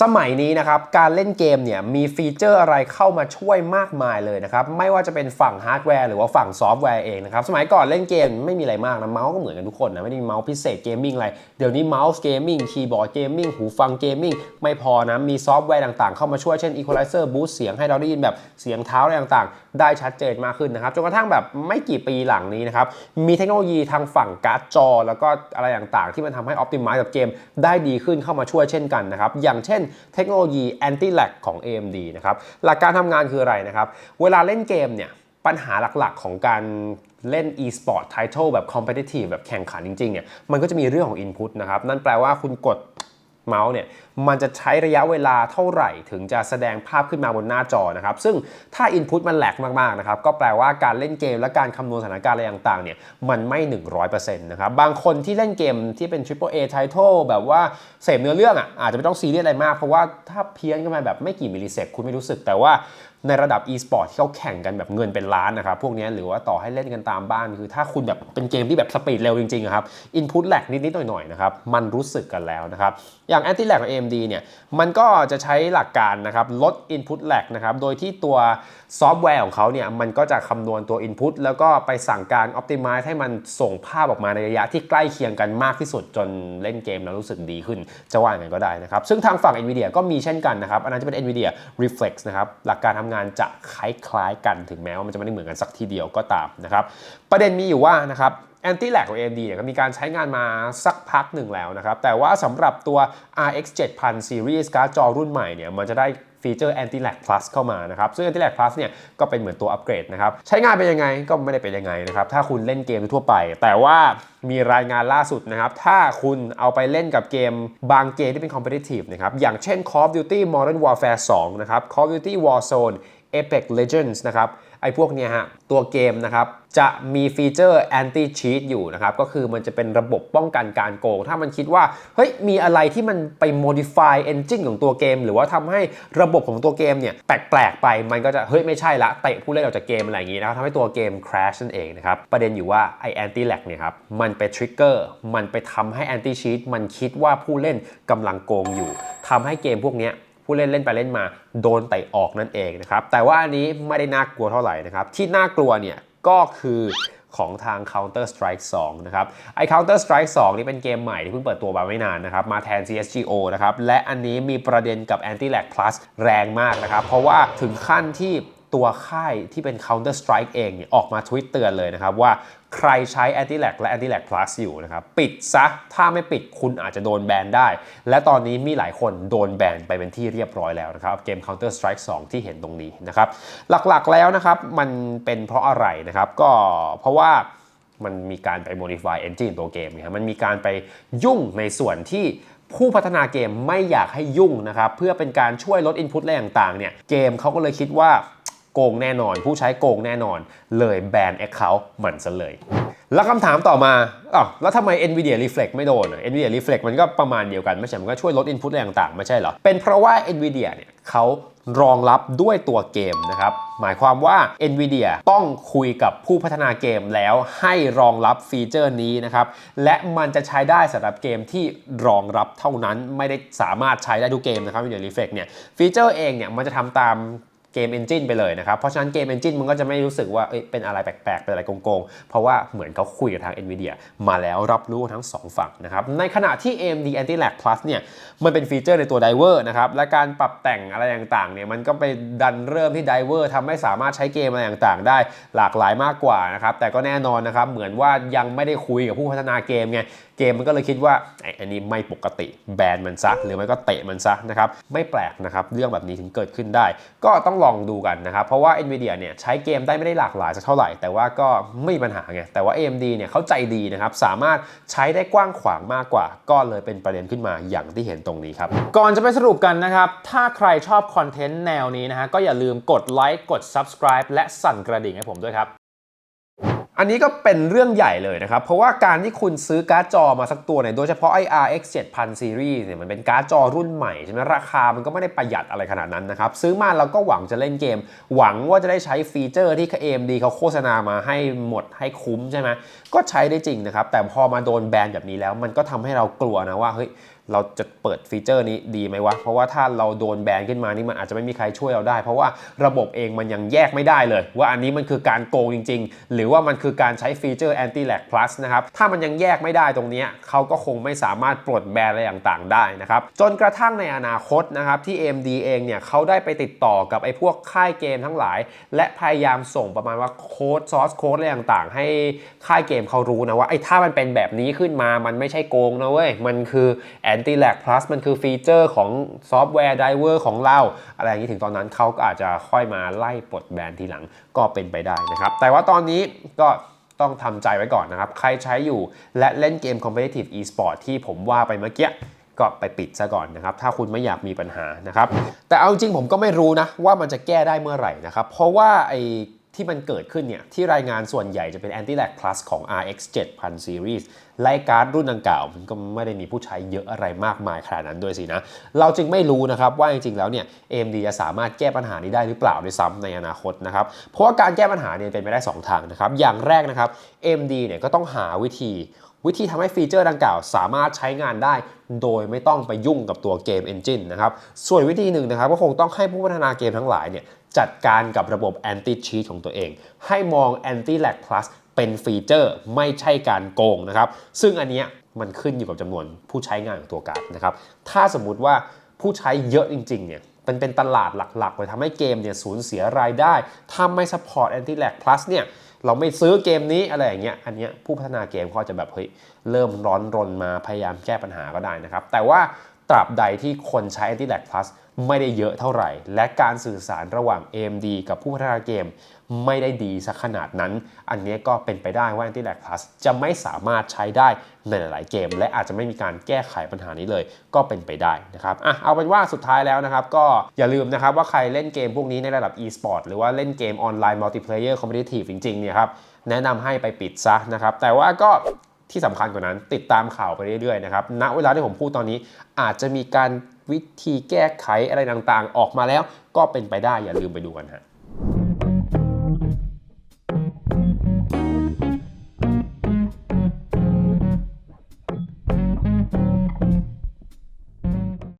สมัยนี้นะครับการเล่นเกมเนี่ยมีฟีเจอร์อะไรเข้ามาช่วยมากมายเลยนะครับไม่ว่าจะเป็นฝั่งฮาร์ดแวร์หรือว่าฝั่งซอฟต์แวร์เองนะครับสมัยก่อนเล่นเกมไม่มีอะไรมากนะเมาส์ก็เหมือนกันทุกคนนะไม่ได้มีเมาส์พิเศษเกมมิ่งอะไรเดี๋ยวนี้เมาส์เกมมิ่งคีย์บอร์ดเกมมิ่งหูฟังเกมมิ่งไม่พอนะมีซอฟต์แวร์ต่างๆเข้ามาช่วยเช่น Equalizer Boost เสียงให้เราได้ยินแบบเสียงเท้าอะไรต่างๆ ได้ชัดเจนมากขึ้นนะครับจนกระทั่งแบบไม่กี่ปีหลังนี้นะครับมีเทคโนโลยีทางฝั่งการ์ดจอ แล้วก็อะไรต่างๆ ที่มันทำให้ Optimize กับเกม ได้ดีขึ้นเข้ามาช่วยเช่นกันนะครับอย่างเช่นเทคโนโลยี Anti Lag ของ AMD นะครับหลักการทำงานคืออะไรนะครับ เวลาเล่นเกมเนี่ยปัญหาหลักๆของการเล่น e-sport title แบบ competitive แบบแข่งขันจริงๆเนี่ยมันก็จะมีเรื่องของ input นะครับ นั่นแปลว่าคุณกด เมาส์เนี่ยมันจะใช้ระยะเวลาเท่าไหร่ถึงจะแสดงภาพขึ้นมาบนหน้าจอนะครับซึ่งถ้า Input มันแหลกมากๆนะครับก็แปลว่าการเล่นเกมและการคำนวณสถานการณ์อะไรต่างๆเนี่ยมันไม่ 100%นะครับบางคนที่เล่นเกมที่เป็น Triple A Title แบบว่าเสพเนื้อเรื่องอะอาจจะไม่ต้องซีเรียสอะไรมาก เพราะว่าถ้าเพี้ยนกันมาแบบไม่กี่มิลลิเซกคุณไม่รู้สึกแต่ว่า ในระดับ e-sport ที่เขาแข่งกันแบบเงินเป็นล้านนะครับ พวกนี้หรือว่าต่อให้เล่นกันตามบ้าน คือถ้าคุณแบบเป็นเกมที่แบบสปีดเร็วจริงๆครับ input lag นิดๆหน่อยๆนะครับ มันรู้สึกกันแล้วนะครับ อย่าง anti lag ของ AMD เนี่ย มันก็จะใช้หลักการนะครับ ลด input lag นะครับ โดยที่ตัวซอฟต์แวร์ของเขาเนี่ย มันก็จะคำนวณตัว input แล้วก็ไปสั่งการ optimize ให้มันส่งภาพออกมาในระยะที่ใกล้เคียงกันมากที่สุดจนเล่นเกมแล้วรู้สึกดีขึ้น จะว่าอย่างไรก็ได้นะครับ ซึ่งทางฝั่ง NVIDIA ก็มีเช่นกันนะครับ อันนั้นจะเป็น NVIDIA Reflex นะครับ หลักการทำงานจะคล้ายๆกันถึงแม้ว่ามันจะไม่ได้เหมือนกันสักทีเดียวก็ตามนะครับประเด็นมีอยู่ว่านะครับแอนตี้แลกของ AMD เนี่ยก็มีการใช้งานมาสักพักหนึ่งแล้วนะครับ แต่ว่าสำหรับตัว RX 7000 Series การ์ดจอรุ่นใหม่เนี่ยมันจะได้ ฟีเจอร์ Anti Lag Plus เข้ามานะครับ ซึ่ง Anti Lag Plus เนี่ยก็เป็นเหมือนตัวอัปเกรดนะครับ ใช้งานเป็นยังไงก็ไม่ได้เป็นยังไงนะครับ ถ้าคุณเล่นเกมทั่วไป แต่ว่ามีรายงานล่าสุดนะครับ ถ้าคุณเอาไปเล่นกับเกมบางเกมที่เป็น competitive นะครับ อย่างเช่น Call of Duty Modern Warfare 2 นะครับ Call of Duty Warzone Apex Legends นะครับ ไอ้พวกเนี้ยฮะตัวเกมนะครับจะมีฟีเจอร์ anti cheat อยู่นะครับ ก็คือมันจะเป็นระบบป้องกันการโกง ถ้ามันคิดว่า เฮ้ย มีอะไรที่มันไป modify engine ของตัวเกม หรือว่าทำให้ระบบของตัวเกมเนี่ยแปลกๆไป มันก็จะ เฮ้ย ไม่ใช่ละ เตะผู้เล่นออกจากเกมอะไรอย่างงี้นะครับทำให้ตัวเกม crash นั่นเองนะครับ ประเด็นอยู่ว่าไอ้ anti lag เนี่ยครับ มันไป trigger มันไปทำให้ anti cheat มันคิดว่าผู้เล่นกำลังโกงอยู่ทำให้เกมพวกเนี้ย ผู้เล่นเล่นไปเล่นมาโดนเตะออกนั่นเองนะครับ แต่ว่าอันนี้ไม่ได้น่ากลัวเท่าไหร่นะครับ ที่น่ากลัวเนี่ยก็คือของทาง Counter Strike 2 นะครับ ไอ้ Counter Strike 2 นี่เป็นเกมใหม่ที่เพิ่งเปิดตัวมาไม่นานนะครับ มาแทน CSGO นะครับ และอันนี้มีประเด็นกับ Anti Lag Plus แรงมากนะครับ เพราะว่าถึงขั้นที่ ตัวค่ายที่เป็น Counter Strike เองเนี่ยออกมาทวิตเตือนเลยนะครับ ว่าใครใช้ Anti Lag และ Anti Lag Plus อยู่นะครับ ปิดซะ ถ้าไม่ปิดคุณอาจจะโดนแบนได้ และตอนนี้มีหลายคนโดนแบนไปเป็นที่เรียบร้อยแล้วนะครับ เกม Counter Strike 2 ที่เห็นตรงนี้นะครับ หลักๆแล้วนะครับ มันเป็นเพราะอะไรนะครับ ก็เพราะว่ามันมีการไป modify engine ตัวเกมนะครับมันมีการไปยุ่งในส่วนที่ผู้พัฒนาเกมไม่อยากให้ยุ่งนะครับ เพื่อเป็นการช่วยลด Input อะไรต่างๆเนี่ยเกมเขาก็เลยคิดว่า โกงแน่นอน ผู้ใช้โกงแน่นอน เลยแบน Account มันซะเลย แล้วคำถามต่อมาอ้าวแล้วทำไม NVIDIA Reflex ไม่โดนอะ NVIDIA Reflex มันก็ประมาณเดียวกัน ไม่ใช่ มันก็ช่วยลด Input อะไรต่างๆ ไม่ใช่เหรอ เป็นเพราะว่า NVIDIA เนี่ยเขารองรับด้วยตัวเกมนะครับ หมายความว่า NVIDIA ต้องคุยกับผู้พัฒนาเกมแล้วให้รองรับฟีเจอร์นี้นะครับ และมันจะใช้ได้สำหรับเกมที่รองรับเท่านั้นไม่ได้สามารถใช้ได้ทุกเกมนะครับ NVIDIA Reflex เนี่ยฟีเจอร์เองเนี่ยมันจะทำตาม เกม Engine ไปเลยนะครับ เพราะฉะนั้นเกม Engine มันก็จะไม่รู้สึกว่าเอ้ยเป็นอะไรแปลกๆ เป็นอะไรโกงๆ เพราะว่าเหมือนเขาคุยกับทาง NVIDIA มาแล้วรับรู้ทั้ง 2 ฝั่งนะครับ ในขณะที่ AMD Anti Lag Plus เนี่ยมันเป็นฟีเจอร์ในตัว Diver นะครับ และการปรับแต่งอะไรต่างๆเนี่ยมันก็ไปดันเริ่มที่ Diver ทำให้สามารถใช้เกมอะไรต่างๆ ได้หลากหลายมากกว่านะครับแต่ก็แน่นอนนะครับเหมือนว่ายังไม่ได้คุยกับผู้พัฒนาเกมไงเกมมันก็เลยคิดว่าไอ้อันนี้ไม่ปกติแบนมันซะหรือไม่ก็เตะมันซะนะครับไม่แปลกนะครับเรื่องแบบนี้ถึงเกิดขึ้นได้ ก็ต้องลองดูกันนะครับเพราะว่า NVIDIA เนี่ยใช้เกมได้ไม่ได้หลากหลายสักเท่าไหร่ แต่ว่าก็ไม่มีปัญหาไงแต่ว่า AMD เนี่ยเขาใจดีนะครับสามารถใช้ได้กว้างขวางมากกว่า ก็เลยเป็นประเด็นขึ้นมาอย่างที่เห็นตรงนี้ครับก่อนจะไปสรุปกันนะครับถ้าใครชอบคอนเทนต์แนวนี้นะฮะก็อย่าลืมกดไลค์กด subscribe และสั่นกระดิ่งให้ผมด้วยครับ อันนี้ก็เป็นเรื่องใหญ่เลยนะครับ เพราะว่าการที่คุณซื้อการ์ดจอมาสักตัวเนี่ยโดยเฉพาะไอ้ RX 7000 Series เนี่ยมันเป็นการ์ดจอรุ่นใหม่ใช่ไหมราคามันก็ไม่ได้ประหยัดอะไรขนาดนั้นนะครับ ซื้อมาเราก็หวังจะเล่นเกม หวังว่าจะได้ใช้ฟีเจอร์ที่ AMD เขาโฆษณามาให้หมดให้คุ้มใช่ไหมก็ใช้ได้จริงนะครับ แต่พอมาโดนแบนแบบนี้แล้ว มันก็ทำให้เรากลัวนะว่าเฮ้ยเราจะเปิดฟีเจอร์นี้ดีไหมวะ เพราะว่าถ้าเราโดนแบนขึ้นมานี่มันอาจจะไม่มีใครช่วยเราได้ เพราะว่าระบบเองมันยังแยกไม่ได้เลย ว่าอันนี้มันคือการโกงจริง ๆ หรือว่ามันคือการใช้ฟีเจอร์ anti lag plus นะครับ ถ้ามันยังแยกไม่ได้ตรงนี้เขาก็คงไม่สามารถปลดแบนอะไรต่างๆ ได้นะครับ จนกระทั่งในอนาคตนะครับที่ AMD เองเนี่ยเขาได้ไปติดต่อกับไอ้พวกค่ายเกมทั้งหลาย และพยายามส่งประมาณว่าโค้ดซอสโค้ดอะไรต่างๆ ให้ค่ายเกมเขารู้นะว่าไอ้ถ้ามันเป็นแบบนี้ขึ้นมามันไม่ใช่โกงนะเว้ยมันคือ anti lag plus มันคือฟีเจอร์ของซอฟต์แวร์ไดเวอร์ของเรา อะไรอย่างนี้ถึงตอนนั้นเขาก็อาจจะค่อยมาไล่ปลดแบนทีหลังก็เป็นไปได้นะครับ แต่ว่าตอนนี้ก็ต้องทำใจไว้ก่อนนะครับ ใครใช้อยู่และเล่นเกม competitive e-sport ที่ผมว่าไปเมื่อกี้ก็ไปปิดซะก่อนนะครับ ถ้าคุณไม่อยากมีปัญหานะครับ แต่เอาจริงผมก็ไม่รู้นะว่ามันจะแก้ได้เมื่อไหร่นะครับ เพราะว่าไอ ที่มันเกิดขึ้นเนี่ยที่รายงานส่วนใหญ่จะเป็น anti lag plus ของ RX 7000 series ไลการ์ดรุ่นดังกล่าวมันก็ไม่ได้มีผู้ใช้เยอะอะไรมากมายขนาดนั้นด้วยสินะ เราจึงไม่รู้นะครับว่าจริงๆแล้วเนี่ย AMD จะสามารถแก้ปัญหานี้ได้หรือเปล่าด้วยซ้ำในอนาคตนะครับเพราะว่าการแก้ปัญหาเนี่ยเป็นไปได้ 2 ทางนะครับอย่างแรกนะครับ AMD เนี่ยก็ต้องหาวิธีวิธีทำให้ฟีเจอร์ดังกล่าวสามารถใช้งานได้ โดยไม่ต้องไปยุ่งกับตัวเกม Engine นะครับ ส่วนวิธีหนึ่งนะครับก็คงต้องให้ผู้พัฒนาเกมทั้งหลายเนี่ย จัดการกับระบบ Anti Cheat ของตัวเอง ให้มอง Anti Lag Plus เป็นฟีเจอร์ไม่ใช่การโกงนะครับ ซึ่งอันเนี้ยมันขึ้นอยู่กับจำนวนผู้ใช้งานของตัวการ์ดนะครับ ถ้าสมมุติว่าผู้ใช้เยอะจริงๆเนี่ยมันเป็นตลาดหลักๆเลยทำให้เกมเนี่ยสูญเสียรายได้ ถ้าไม่ support Anti Lag Plus เนี่ยเราไม่ซื้อเกมนี้อะไรอย่างเงี้ย อันเนี้ยผู้พัฒนาเกมเขาจะแบบเฮ้ยเริ่มร้อนรนมาพยายามแก้ปัญหาก็ได้นะครับ แต่ว่าตราบใดที่คนใช้ Anti Lag Plus ไม่ได้เยอะเท่าไหร่ และการสื่อสารระหว่าง AMD กับผู้พัฒนาเกม ไม่ได้ดีสักขนาดนั้น อันนี้ก็เป็นไปได้ว่า Anti Lag Plus จะไม่สามารถใช้ได้ในหลาย ๆ เกม และอาจจะไม่มีการแก้ไขปัญหานี้เลย ก็เป็นไปได้นะครับอะเอาเป็นว่าสุดท้ายแล้วนะครับ ก็อย่าลืมนะครับว่าใครเล่นเกมพวกนี้ในระดับ e-sport หรือว่าเล่นเกมออนไลน์ multiplayer competitive จริง ๆ เนี่ยครับแนะนำให้ไปปิดซะนะครับ แต่ว่าก็ที่สำคัญกว่านั้นติดตามข่าวไปเรื่อยๆนะครับ ณ เวลาที่ผมพูดตอนนี้อาจจะมีการ วิธีแก้ไขอะไรต่างๆ ออกมาแล้วก็เป็นไปได้อย่าลืมไปดูกันฮะ